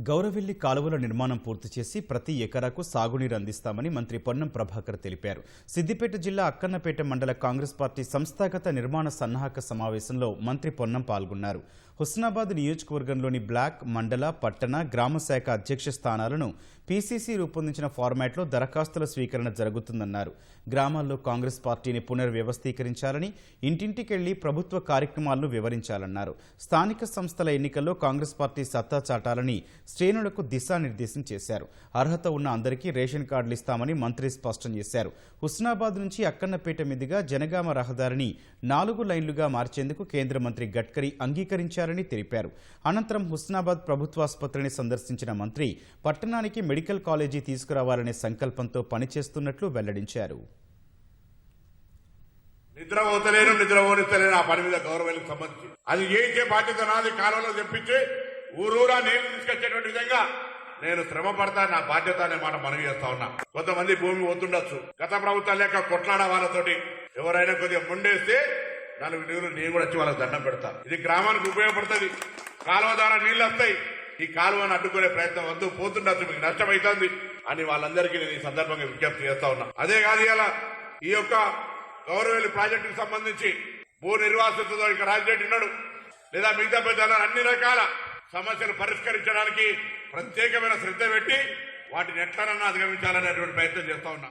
గౌరవెల్లి కాలువల నిర్మాణం పూర్తి చేసి ప్రతి ఎకరాకు సాగునీరు అందిస్తామని మంత్రి పొన్నం ప్రభాకర్ తెలిపారు. సిద్దిపేట జిల్లా అక్కన్నపేట మండల కాంగ్రెస్ పార్టీ సంస్థాగత నిర్మాణ సన్నాహక సమావేశంలో మంత్రి పొన్నం పాల్గొన్నారు. హుస్నాబాద్ నియోజకవర్గంలోని బ్లాక్ మండల పట్టణ గ్రామ శాఖ అధ్యక్ష స్థానాలను పీసీసీ రూపొందించిన ఫార్మాట్లో దరఖాస్తుల స్వీకరణ జరుగుతుందన్నారు. గ్రామాల్లో కాంగ్రెస్ పార్టీని పునర్వ్యవస్థీకరించాలని ఇంటింటికెళ్ళి ప్రభుత్వ కార్యక్రమాలను వివరించాలన్నారు. స్థానిక సంస్థల ఎన్నికల్లో కాంగ్రెస్ పార్టీ సత్తా చాటాలని శ్రేణులకు దిశానిర్దేశం చేశారు. అర్హత ఉన్న అందరికీ రేషన్ కార్డులు ఇస్తామని మంత్రి స్పష్టం చేశారు. హుస్నాబాద్ నుంచి అక్కన్నపేట మీదుగా జనగామ రహదారిని నాలుగు లైన్లుగా మార్చేందుకు కేంద్ర మంత్రి గడ్కరీ అంగీకరించారని తెలిపారు. అనంతరం హుస్నాబాద్ ప్రభుత్వాసుపత్రిని సందర్శించిన మంత్రి పట్టణానికి మెడికల్ కాలేజీ తీసుకురావాలనే సంకల్పంతో పనిచేస్తున్నట్లు వెల్లడించారు. నిద్ర పోతలేను నిద్ర పోనిస్తలేను ఆ పని మీద గౌరవానికి సంబంధించి. అది చేయించే బాధ్యత నాది కాలంలో తెప్పించి ఊరూరా నీళ్ళు తీసుకొచ్చేటువంటి విధంగా నేను శ్రమ పడతా నా బాధ్యత అనే మాట మనవి చేస్తా ఉన్నా. కొంతమంది భూమి పోతుండొచ్చు గత ప్రభుత్వం లేక కొట్లాడ వాళ్ళతోటి ఎవరైనా కొద్దిగా ముండేస్తే నలుగు నీరు నేను కూడా వచ్చి వాళ్ళకి దండం పెడతా. ఇది గ్రామానికి ఉపయోగపడుతుంది. కాలువ ద్వారా నీళ్ళు వస్తాయి. ఈ కాలువను అడ్డుకునే ప్రయత్నం వద్దు పోతుండొచ్చు. మీకు నష్టమైతుంది అని వాళ్ళందరికీ నేను ఈ సందర్భంగా విజ్ఞప్తి చేస్తా ఉన్నా. అదే కాదు ఇలా ఈ యొక్క గౌరవేలి ప్రాజెక్టుకు సంబంధించి భూ నిర్వాసితులతో ఇక్కడ రాజిరెడ్డి ఉన్నాడు. లేదా మిగతా పెద్ద అన్ని రకాల సమస్యలు పరిష్కరించడానికి ప్రత్యేకమైన శ్రద్ధ పెట్టి వాటిని ఎట్లనన్నా అధిగమించాలనేటువంటి ప్రయత్నం చేస్తా ఉన్నా.